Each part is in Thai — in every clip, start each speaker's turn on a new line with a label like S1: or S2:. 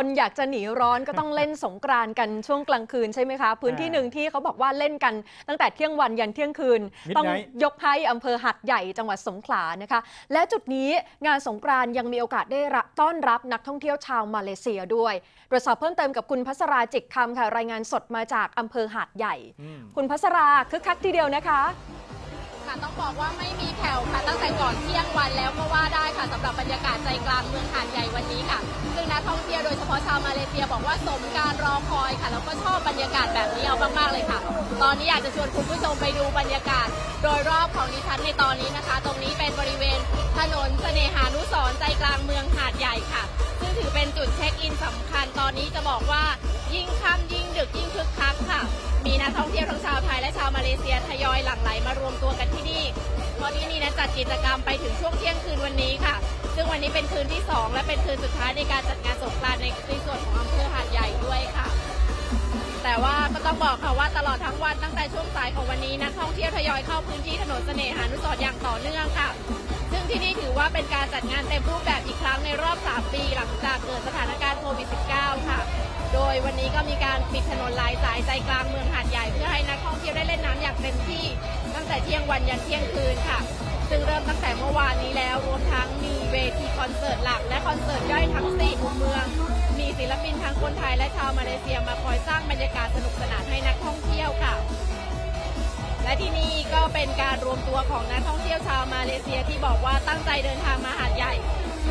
S1: คนอยากจะหนีร้อนก็ต้องเล่นสงกรานต์กันช่วงกลางคืนใช่ไหมคะ พื้นที่หนึ่งที่เขาบอกว่าเล่นกันตั้งแต่เที่ยงวันยันเที่ยงคืน
S2: Midnight
S1: ต้องยกให้อำเภอหัดใหญ่จังหวัดสงขลานะคะ และจุดนี้งานสงกรานต์ยังมีโอกาสได้รับต้อนรับนักท่องเที่ยวชาวมาเลเซียด้วย ตรวจสอบเพิ่มเติมกับคุณพัสราจิกคำค่ะรายงานสดมาจากอำเภอหาดใหญ่
S2: อืม
S1: คุณพัสราคึกคักทีเดียวนะคะ
S3: ค่ะ ต้องบอกว่าไม่มีแผ่วค่ะตั้งแต่ก่อนเที่ยงวันแล้วก็ว่าได้ค่ะสำหรับบรรยากาศใจกลางเมืองหาดใหญ่วันนี้ค่ะซึ่งนักท่องเที่ยวโดยเฉพาะชาวมาเลเซียบอกว่าสมการรอคอยค่ะแล้วก็ชอบบรรยากาศแบบนี้เอามากๆเลยค่ะ ตอนนี้อยากจะชวนคุณผู้ชมไปดูบรรยากาศ โดยรอบของดิฉันในตอนนี้นะคะ ตรงนี้เป็นบริเวณถนนเสน่หานุสรใจกลางเมืองหาดใหญ่ค่ะ ซึ่งถือเป็นจุดเช็คอินสำคัญตอนนี้จะบอกว่ายิ่งค่ำยิ่งดึกยิ่งคึกคักค่ะ มีนักท่องเที่ยวทั้งชาวไทยและชาวมาเลเซียทยอยหลั่งไหลมารวมตัวกันที่นี่ เพราะที่นี่นะจัดกิจกรรมไปถึงช่วงเที่ยงคืนวันนี้ค่ะ ซึ่งวันนี้เป็นคืนที่ 2 และเป็นคืนสุดท้ายในการจัดงานสงกรานต์ในในส่วนของอำเภอหาดใหญ่ด้วยค่ะ แต่ว่าก็ต้องบอกค่ะว่าตลอดทั้งวันตั้งแต่ช่วงสายของวันนี้นักท่องเที่ยวทยอยเข้าพื้นที่ถนนเสน่หานุสรณ์อย่างต่อเนื่องค่ะ ซึ่งที่นี่ถือว่าเป็นการจัดงานเต็มรูปแบบอีกครั้งในรอบ 3 ปี หลังจากเกิดสถานการณ์โควิด -19 ค่ะ โดยวันนี้ก็มีการปิดถนนหลายสายใจกลางเมืองหาดใหญ่เพื่อให้นักท่องเที่ยวได้เล่นน้ำอย่างเต็มที่ ตั้งแต่เที่ยงวันยันเที่ยงคืนค่ะ ซึ่งเริ่มตั้งแต่เมื่อวานนี้แล้วรวมทั้งมีเวทีคอนเสิร์ตหลัก และคอนเสิร์ตย่อยทั้ง4มุมเมือง มีศิลปินทั้งคนไทยและชาวมาเลเซียมาคอยสร้างบรรยากาศสนุกสนานให้นักท่องเที่ยวค่ะและที่นี่ก็เป็นการรวมตัวของนักท่องเที่ยวชาวมาเลเซียที่บอกว่าตั้งใจเดินทางมาหาดใหญ่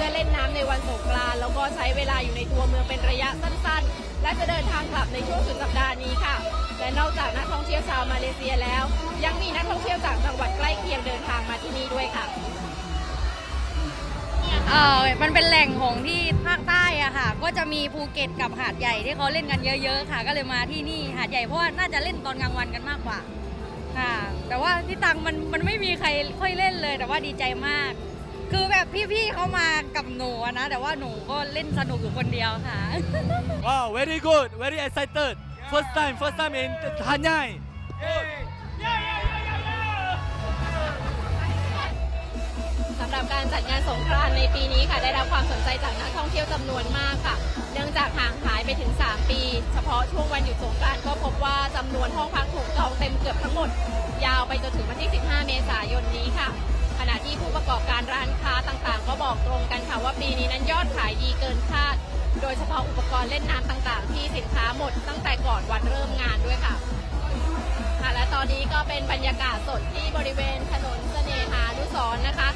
S3: อเล่นน้ำในวันสงกรานต์แล้วก็ใช้เวลาอยู่ในตัวเมืองเป็นระยะสั้นๆ และจะเดินทางกลับในช่วงสุดสัปดาห์นี้ค่ะ และนอกจากนักท่องเที่ยวชาวมาเลเซียแล้ว ยังมีนักท่องเที่ยวจากจังหวัดใกล้เคียงเดินทางมาที่นี่ด้วยค่ะ
S4: เออมันเป็นแหล่งของที่ภาคใต้อะค่ะ ก็จะมีภูเก็ตกับหาดใหญ่ที่เขาเล่นกันเยอะๆค่ะ ก็เลยมาที่นี่หาดใหญ่เพราะว่าน่าจะเล่นตอนกลางวันกันมากกว่าค่ะ แต่ว่าที่ตังมันมันไม่มีใครค่อยเล่นเลย แต่ว่าดีใจมาก คือแบบพี่ๆเขามากับหนูอะนะ แต่ว่าหนูก็เล่นสนุกอยู่คนเดียวค่ะ
S5: Wow, very good, very excited. First time, first time in Hanyai.
S3: สำหรับการจัดงานสงกรานต์ในปีนี้ค่ะ ได้รับความสนใจจากนักท่องเที่ยวจำนวนมากค่ะ เนื่องจากห่างหายไปถึง 3 ปี เฉพาะช่วงวันหยุดสงกรานต์ก็พบว่าจำนวนห้องพักถูกจองเต็มเกือบทั้งหมด ยาวไปจนถึงวันที่ 15 เมษายนนี้ค่ะขณะที่ผู้ประ กอบการร้านค้าต่างๆ ก็บอกตรงกันค่ะว่าปีนี้นั้นยอดขายดีเกินคาด โดยเฉพาะอุปกรณ์เล่นน้ำต่างๆ ที่สินค้าหมดตั้งแต่ก่อนวันเริ่มงานด้วยค่ะค่ะ และตอนนี้ก็เป็นบรรยากาศสดที่บริเวณถนนเสน่หานุสรนะคะ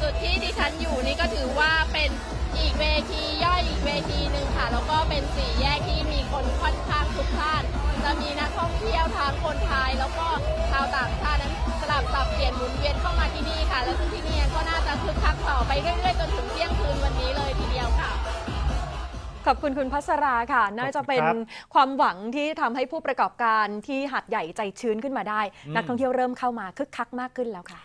S3: จุดที่ดิฉันอยู่นี่ก็ถือว่าเป็นอีกเวทีย่อยอีกเวทีหนึ่งค่ะ แล้วก็เป็นสี่แยกที่มีคนค่อนข้างพลุกพล่าน จะมีนักท่องเที่ยวทั้งคนไทยแล้วก็ชาวต่างชาติ ลับสับเปลี่ยนหมุนเวียนเข้ามาที่นี่ค่ะ และซึ่งที่นี่ก็น่าจะคึกคักต่อไปเรื่อยๆจนถึงเที่ยงคืนวันนี้เลยทีเดียวค่ะ
S1: ขอบคุณคุณพัสราค่ะ น่าจะเป็น
S2: ครับ
S1: ความหวังที่ทำให้ผู้ประกอบการที่หัดใหญ่ใจชื้นขึ้นมาได้
S2: อืม
S1: นักท่องเที่ยวเริ่มเข้ามาคึกคักมากขึ้นแล้วค่ะ